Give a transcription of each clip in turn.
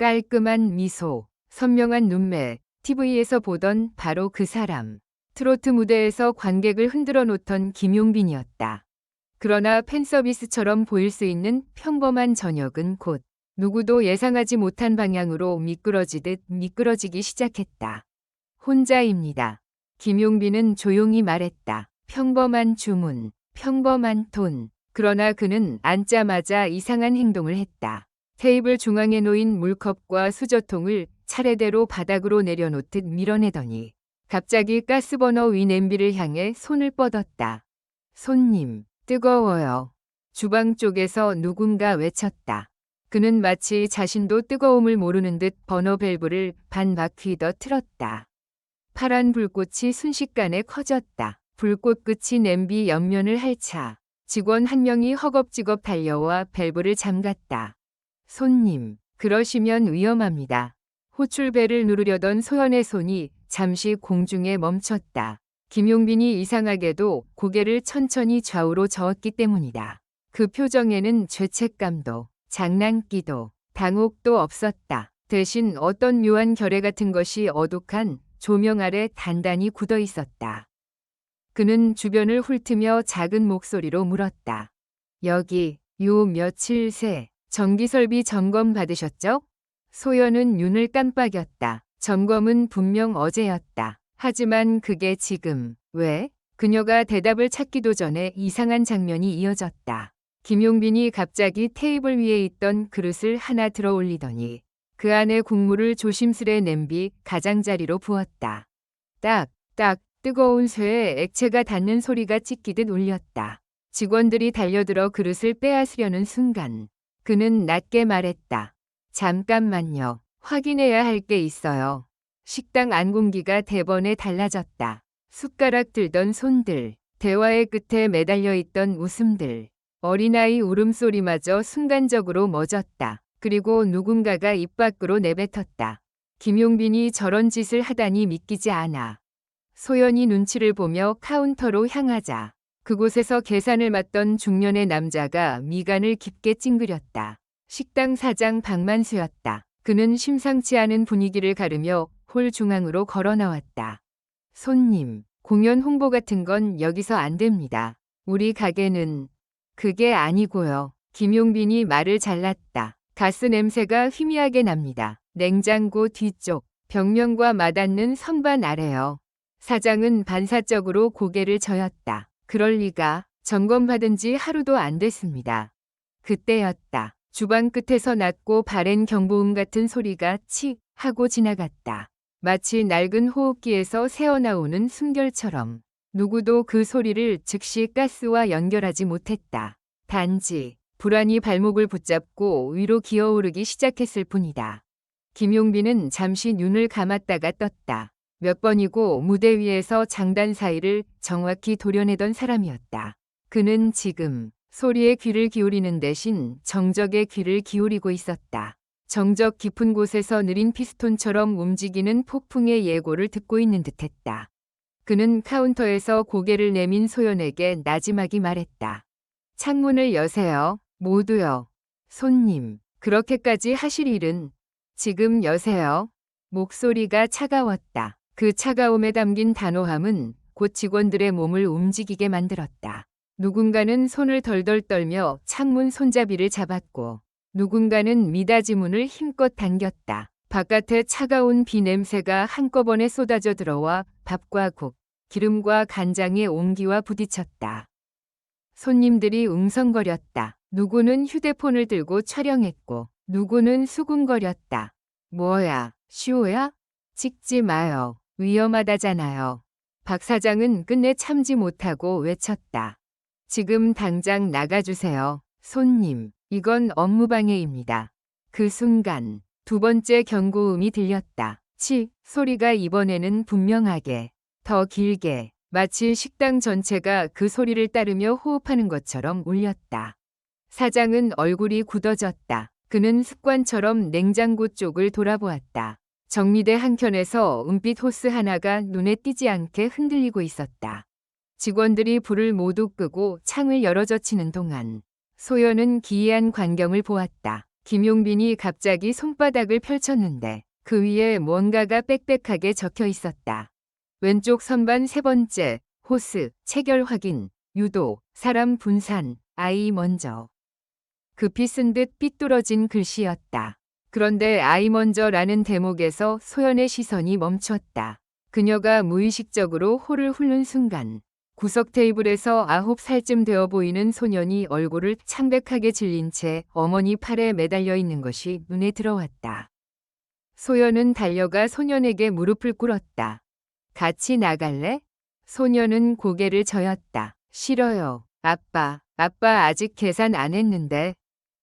깔끔한 미소, 선명한 눈매, TV에서 보던 바로 그 사람. 트로트 무대에서 관객을 흔들어 놓던 김용빈이었다. 그러나 팬서비스처럼 보일 수 있는 평범한 저녁은 곧 누구도 예상하지 못한 방향으로 미끄러지듯 미끄러지기 시작했다. 혼자입니다. 김용빈은 조용히 말했다. 평범한 주문, 평범한 돈. 그러나 그는 앉자마자 이상한 행동을 했다. 테이블 중앙에 놓인 물컵과 수저통을 차례대로 바닥으로 내려놓듯 밀어내더니 갑자기 가스버너 위 냄비를 향해 손을 뻗었다. 손님, 뜨거워요. 주방 쪽에서 누군가 외쳤다. 그는 마치 자신도 뜨거움을 모르는 듯 버너 밸브를 반 바퀴 더 틀었다. 파란 불꽃이 순식간에 커졌다. 불꽃 끝이 냄비 옆면을 핥아 직원 한 명이 허겁지겁 달려와 밸브를 잠갔다. 손님, 그러시면 위험합니다. 호출벨을 누르려던 소연의 손이 잠시 공중에 멈췄다. 김용빈이 이상하게도 고개를 천천히 좌우로 저었기 때문이다. 그 표정에는 죄책감도 장난기도 당혹도 없었다. 대신 어떤 묘한 결의 같은 것이 어둑한 조명 아래 단단히 굳어 있었다. 그는 주변을 훑으며 작은 목소리로 물었다. 여기 요 며칠 새 전기설비 점검 받으셨죠? 소연은 눈을 깜빡였다. 점검은 분명 어제였다. 하지만 그게 지금 왜? 그녀가 대답을 찾기도 전에 이상한 장면이 이어졌다. 김용빈이 갑자기 테이블 위에 있던 그릇을 하나 들어 올리더니 그 안에 국물을 조심스레 냄비 가장자리로 부었다. 딱, 딱 뜨거운 쇠에 액체가 닿는 소리가 찢기듯 울렸다. 직원들이 달려들어 그릇을 빼앗으려는 순간 그는 낮게 말했다. 잠깐만요. 확인해야 할 게 있어요. 식당 안 공기가 대번에 달라졌다. 숟가락 들던 손들, 대화의 끝에 매달려 있던 웃음들, 어린아이 울음소리마저 순간적으로 멎었다. 그리고 누군가가 입 밖으로 내뱉었다. 김용빈이 저런 짓을 하다니 믿기지 않아. 소연이 눈치를 보며 카운터로 향하자 그곳에서 계산을 맡던 중년의 남자가 미간을 깊게 찡그렸다. 식당 사장 박만수였다. 그는 심상치 않은 분위기를 가르며 홀 중앙으로 걸어 나왔다. 손님, 공연 홍보 같은 건 여기서 안 됩니다. 우리 가게는 그게 아니고요. 김용빈이 말을 잘랐다. 가스 냄새가 희미하게 납니다. 냉장고 뒤쪽 벽면과 맞닿는 선반 아래요. 사장은 반사적으로 고개를 저었다. 그럴 리가 점검받은 지 하루도 안 됐습니다. 그때였다. 주방 끝에서 낮고 바랜 경보음 같은 소리가 칙 하고 지나갔다. 마치 낡은 호흡기에서 새어나오는 숨결처럼 누구도 그 소리를 즉시 가스와 연결하지 못했다. 단지 불안이 발목을 붙잡고 위로 기어오르기 시작했을 뿐이다. 김용빈은 잠시 눈을 감았다가 떴다. 몇 번이고 무대 위에서 장단 사이를 정확히 도려내던 사람이었다. 그는 지금 소리에 귀를 기울이는 대신 정적에 귀를 기울이고 있었다. 정적 깊은 곳에서 느린 피스톤처럼 움직이는 폭풍의 예고를 듣고 있는 듯했다. 그는 카운터에서 고개를 내민 소연에게 나지막이 말했다. 창문을 여세요. 모두요. 손님, 그렇게까지 하실 일은 지금 여세요. 목소리가 차가웠다. 그 차가움에 담긴 단호함은 곧 직원들의 몸을 움직이게 만들었다. 누군가는 손을 덜덜 떨며 창문 손잡이를 잡았고 누군가는 미닫이 문을 힘껏 당겼다. 바깥에 차가운 비 냄새가 한꺼번에 쏟아져 들어와 밥과 국, 기름과 간장의 온기와 부딪혔다. 손님들이 웅성거렸다. 누구는 휴대폰을 들고 촬영했고 누구는 수군거렸다. 뭐야, 쇼야? 찍지 마요. 위험하다잖아요. 박 사장은 끝내 참지 못하고 외쳤다. 지금 당장 나가주세요. 손님, 이건 업무방해입니다. 그 순간 두 번째 경고음이 들렸다. 치 소리가 이번에는 분명하게 더 길게 마치 식당 전체가 그 소리를 따르며 호흡하는 것처럼 울렸다. 사장은 얼굴이 굳어졌다. 그는 습관처럼 냉장고 쪽을 돌아보았다. 정리대 한켠에서 은빛 호스 하나가 눈에 띄지 않게 흔들리고 있었다. 직원들이 불을 모두 끄고 창을 열어젖히는 동안 소연은 기이한 광경을 보았다. 김용빈이 갑자기 손바닥을 펼쳤는데 그 위에 뭔가가 빽빽하게 적혀 있었다. 왼쪽 선반 세 번째, 호스, 체결 확인, 유도, 사람 분산, 아이 먼저. 급히 쓴 듯 삐뚤어진 글씨였다. 그런데 아이 먼저라는 대목에서 소연의 시선이 멈췄다. 그녀가 무의식적으로 호를 훑는 순간 구석 테이블에서 아홉 살쯤 되어 보이는 소년이 얼굴을 창백하게 질린 채 어머니 팔에 매달려 있는 것이 눈에 들어왔다. 소연은 달려가 소년에게 무릎을 꿇었다. 같이 나갈래? 소년은 고개를 저었다. 싫어요. 아빠, 아빠 아직 계산 안 했는데.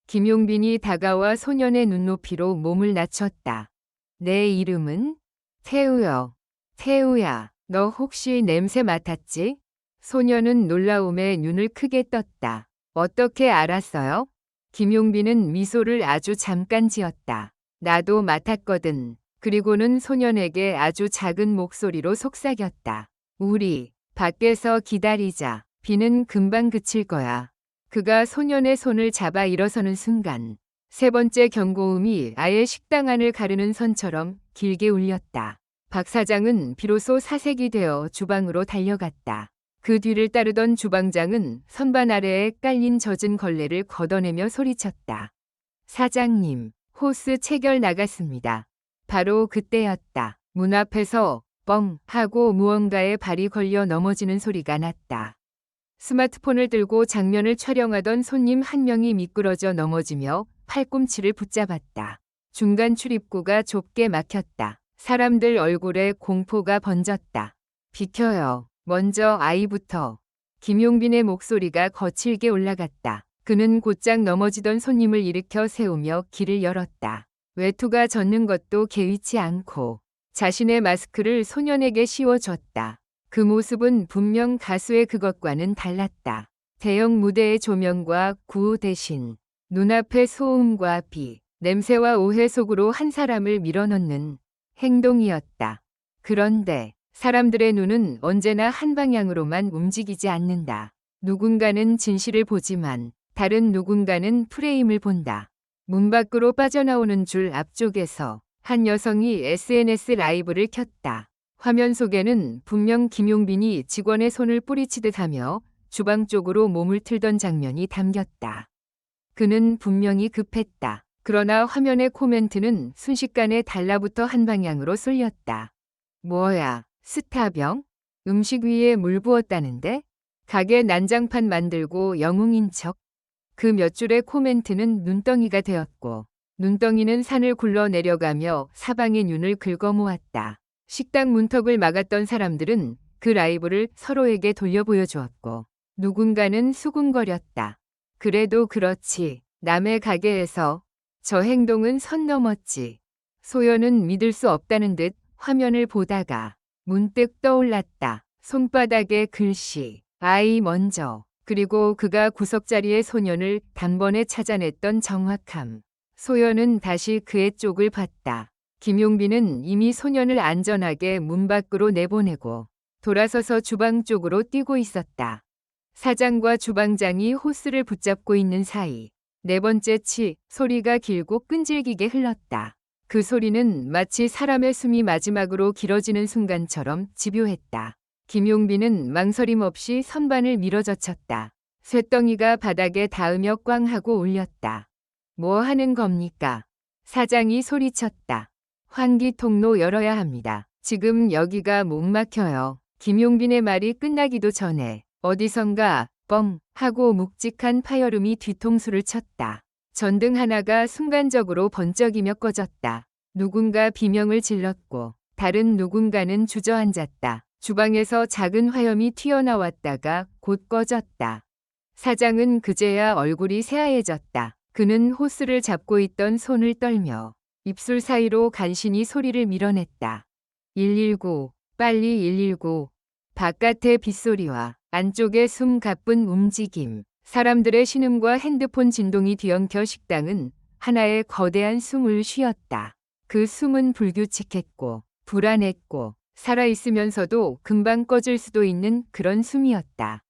김용빈이 다가와 소년의 눈높이로 몸을 낮췄다. 내 이름은? 태우요. 태우야, 너 혹시 냄새 맡았지? 소년은 놀라움에 눈을 크게 떴다. 어떻게 알았어요? 김용빈은 미소를 아주 잠깐 지었다. 나도 맡았거든. 그리고는 소년에게 아주 작은 목소리로 속삭였다. 우리 밖에서 기다리자. 비는 금방 그칠 거야. 그가 소년의 손을 잡아 일어서는 순간 세 번째 경고음이 아예 식당 안을 가르는 선처럼 길게 울렸다. 박 사장은 비로소 사색이 되어 주방으로 달려갔다. 그 뒤를 따르던 주방장은 선반 아래에 깔린 젖은 걸레를 걷어내며 소리쳤다. 사장님, 호스 체결 나갔습니다. 바로 그때였다. 문 앞에서 뻥 하고 무언가에 발이 걸려 넘어지는 소리가 났다. 스마트폰을 들고 장면을 촬영하던 손님 한 명이 미끄러져 넘어지며 팔꿈치를 붙잡았다. 중간 출입구가 좁게 막혔다. 사람들 얼굴에 공포가 번졌다. 비켜요. 먼저 아이부터. 김용빈의 목소리가 거칠게 올라갔다. 그는 곧장 넘어지던 손님을 일으켜 세우며 길을 열었다. 외투가 젖는 것도 개의치 않고 자신의 마스크를 소년에게 씌워줬다. 그 모습은 분명 가수의 그것과는 달랐다. 대형 무대의 조명과 구호 대신 눈앞의 소음과 비, 냄새와 오해 속으로 한 사람을 밀어넣는 행동이었다. 그런데 사람들의 눈은 언제나 한 방향으로만 움직이지 않는다. 누군가는 진실을 보지만 다른 누군가는 프레임을 본다. 문 밖으로 빠져나오는 줄 앞쪽에서 한 여성이 SNS 라이브를 켰다. 화면 속에는 분명 김용빈이 직원의 손을 뿌리치듯 하며 주방 쪽으로 몸을 틀던 장면이 담겼다. 그는 분명히 급했다. 그러나 화면의 코멘트는 순식간에 달라붙어 한 방향으로 쏠렸다. 뭐야, 스타병? 음식 위에 물 부었다는데? 가게 난장판 만들고 영웅인 척? 그 몇 줄의 코멘트는 눈덩이가 되었고, 눈덩이는 산을 굴러 내려가며 사방의 눈을 긁어모았다. 식당 문턱을 막았던 사람들은 그 라이브를 서로에게 돌려 보여주었고, 누군가는 수군거렸다. 그래도 그렇지. 남의 가게에서 저 행동은 선 넘었지. 소연은 믿을 수 없다는 듯 화면을 보다가 문득 떠올랐다. 손바닥에 글씨, 아이 먼저, 그리고 그가 구석자리의 소년을 단번에 찾아냈던 정확함. 소연은 다시 그의 쪽을 봤다. 김용빈은 이미 소년을 안전하게 문 밖으로 내보내고 돌아서서 주방 쪽으로 뛰고 있었다. 사장과 주방장이 호스를 붙잡고 있는 사이 네 번째 치 소리가 길고 끈질기게 흘렀다. 그 소리는 마치 사람의 숨이 마지막으로 길어지는 순간처럼 집요했다. 김용빈은 망설임 없이 선반을 밀어젖혔다. 쇳덩이가 바닥에 닿으며 꽝 하고 울렸다. 뭐 하는 겁니까? 사장이 소리쳤다. 환기 통로 열어야 합니다. 지금 여기가 못 막혀요. 김용빈의 말이 끝나기도 전에 어디선가 뻥 하고 묵직한 파열음이 뒤통수를 쳤다. 전등 하나가 순간적으로 번쩍이며 꺼졌다. 누군가 비명을 질렀고 다른 누군가는 주저앉았다. 주방에서 작은 화염이 튀어나왔다가 곧 꺼졌다. 사장은 그제야 얼굴이 새하얘졌다. 그는 호스를 잡고 있던 손을 떨며 입술 사이로 간신히 소리를 밀어냈다. 119, 빨리 119. 바깥의 빗소리와 안쪽의 숨 가쁜 움직임, 사람들의 신음과 핸드폰 진동이 뒤엉켜 식당은 하나의 거대한 숨을 쉬었다. 그 숨은 불규칙했고 불안했고 살아있으면서도 금방 꺼질 수도 있는 그런 숨이었다.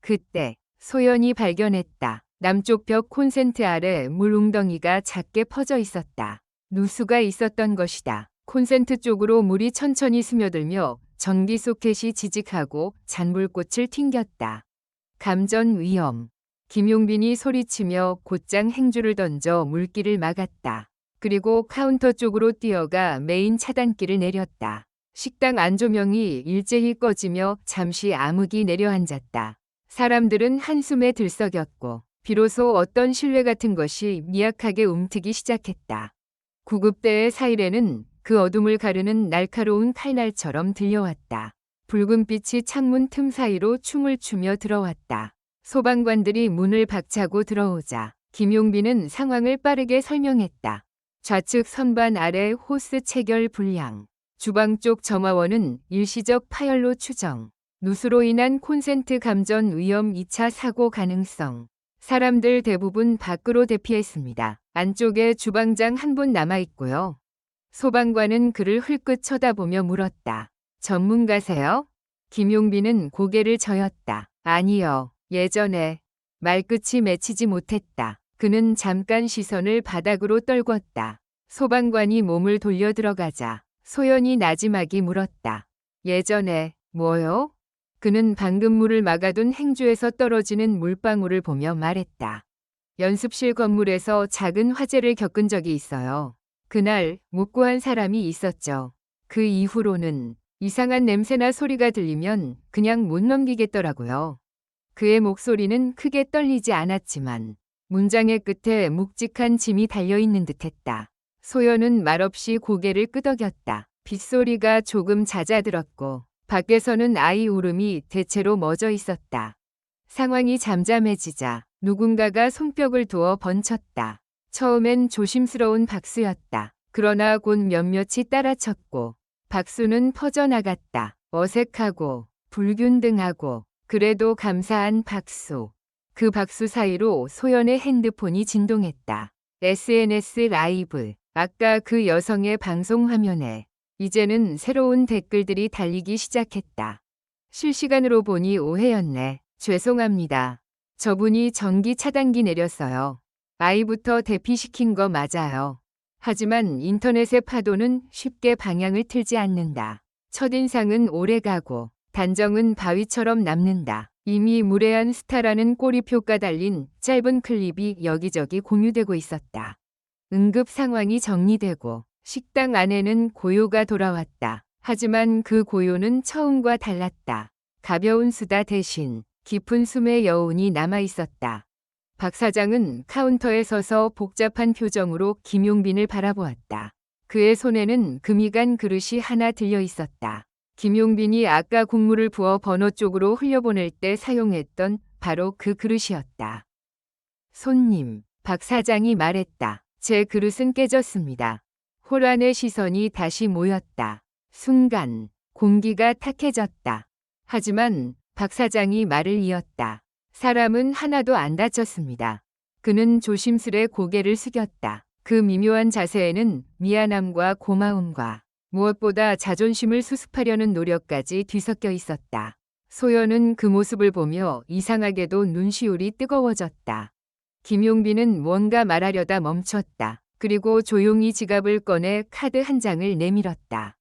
그때 소연이 발견했다. 남쪽 벽 콘센트 아래 물 웅덩이가 작게 퍼져 있었다. 누수가 있었던 것이다. 콘센트 쪽으로 물이 천천히 스며들며 전기 소켓이 지직하고 잔불꽃을 튕겼다. 감전 위험. 김용빈이 소리치며 곧장 행주를 던져 물길을 막았다. 그리고 카운터 쪽으로 뛰어가 메인 차단기를 내렸다. 식당 안조명이 일제히 꺼지며 잠시 암흑이 내려앉았다. 사람들은 한숨에 들썩였고 비로소 어떤 신뢰 같은 것이 미약하게 움트기 시작했다. 구급대의 사이렌은 그 어둠을 가르는 날카로운 칼날처럼 들려왔다. 붉은 빛이 창문 틈 사이로 춤을 추며 들어왔다. 소방관들이 문을 박차고 들어오자 김용빈은 상황을 빠르게 설명했다. 좌측 선반 아래 호스 체결 불량. 주방 쪽 점화원은 일시적 파열로 추정. 누수로 인한 콘센트 감전 위험 2차 사고 가능성. 사람들 대부분 밖으로 대피했습니다. 안쪽에 주방장 한 분 남아 있고요. 소방관은 그를 흘끗 쳐다보며 물었다. 전문가세요? 김용빈은 고개를 저었다. 아니요. 예전에 말끝이 맺히지 못했다. 그는 잠깐 시선을 바닥으로 떨궜다. 소방관이 몸을 돌려 들어가자 소연이 나지막이 물었다. 예전에 뭐요? 그는 방금 물을 막아둔 행주에서 떨어지는 물방울을 보며 말했다. 연습실 건물에서 작은 화재를 겪은 적이 있어요. 그날 묵고한 사람이 있었죠. 그 이후로는 이상한 냄새나 소리가 들리면 그냥 못 넘기겠더라고요. 그의 목소리는 크게 떨리지 않았지만 문장의 끝에 묵직한 짐이 달려있는 듯했다. 소연은 말없이 고개를 끄덕였다. 빗소리가 조금 잦아들었고 밖에서는 아이 울음이 대체로 멎어 있었다. 상황이 잠잠해지자 누군가가 손뼉을 두어 번쳤다. 처음엔 조심스러운 박수였다. 그러나 곧 몇몇이 따라쳤고 박수는 퍼져나갔다. 어색하고 불균등하고 그래도 감사한 박수. 그 박수 사이로 소연의 핸드폰이 진동했다. SNS 라이브. 아까 그 여성의 방송 화면에 이제는 새로운 댓글들이 달리기 시작했다. 실시간으로 보니 오해였네. 죄송합니다. 저분이 전기 차단기 내렸어요. 아이부터 대피시킨 거 맞아요. 하지만 인터넷의 파도는 쉽게 방향을 틀지 않는다. 첫인상은 오래가고 단정은 바위처럼 남는다. 이미 무례한 스타라는 꼬리표가 달린 짧은 클립이 여기저기 공유되고 있었다. 응급 상황이 정리되고 식당 안에는 고요가 돌아왔다. 하지만 그 고요는 처음과 달랐다. 가벼운 수다 대신 깊은 숨의 여운이 남아 있었다. 박 사장은 카운터에 서서 복잡한 표정으로 김용빈을 바라보았다. 그의 손에는 금이 간 그릇이 하나 들려 있었다. 김용빈이 아까 국물을 부어 번호 쪽으로 흘려보낼 때 사용했던 바로 그 그릇이었다. 손님, 박 사장이 말했다. 제 그릇은 깨졌습니다. 호란의 시선이 다시 모였다. 순간 공기가 탁해졌다. 하지만 박 사장이 말을 이었다. 사람은 하나도 안 다쳤습니다. 그는 조심스레 고개를 숙였다. 그 미묘한 자세에는 미안함과 고마움과 무엇보다 자존심을 수습하려는 노력까지 뒤섞여 있었다. 소연은 그 모습을 보며 이상하게도 눈시울이 뜨거워졌다. 김용빈은 뭔가 말하려다 멈췄다. 그리고 조용히 지갑을 꺼내 카드 한 장을 내밀었다.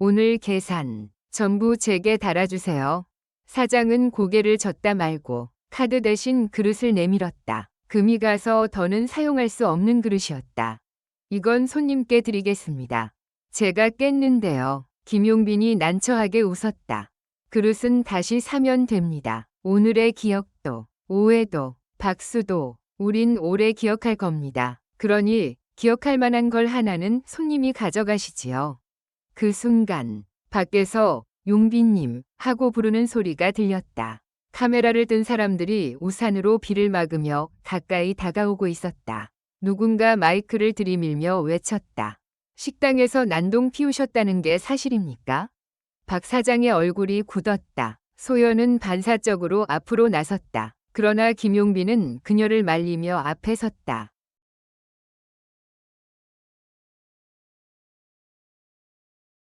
오늘 계산 전부 제게 달아주세요. 사장은 고개를 젓다 말고 카드 대신 그릇을 내밀었다. 금이 가서 더는 사용할 수 없는 그릇이었다. 이건 손님께 드리겠습니다. 제가 깼는데요. 김용빈이 난처하게 웃었다. 그릇은 다시 사면 됩니다. 오늘의 기억도, 오해도, 박수도 우린 오래 기억할 겁니다. 그러니 기억할 만한 걸 하나는 손님이 가져가시지요. 그 순간 밖에서 용빈님 하고 부르는 소리가 들렸다. 카메라를 든 사람들이 우산으로 비를 막으며 가까이 다가오고 있었다. 누군가 마이크를 들이밀며 외쳤다. 식당에서 난동 피우셨다는 게 사실입니까? 박 사장의 얼굴이 굳었다. 소연은 반사적으로 앞으로 나섰다. 그러나 김용빈은 그녀를 말리며 앞에 섰다.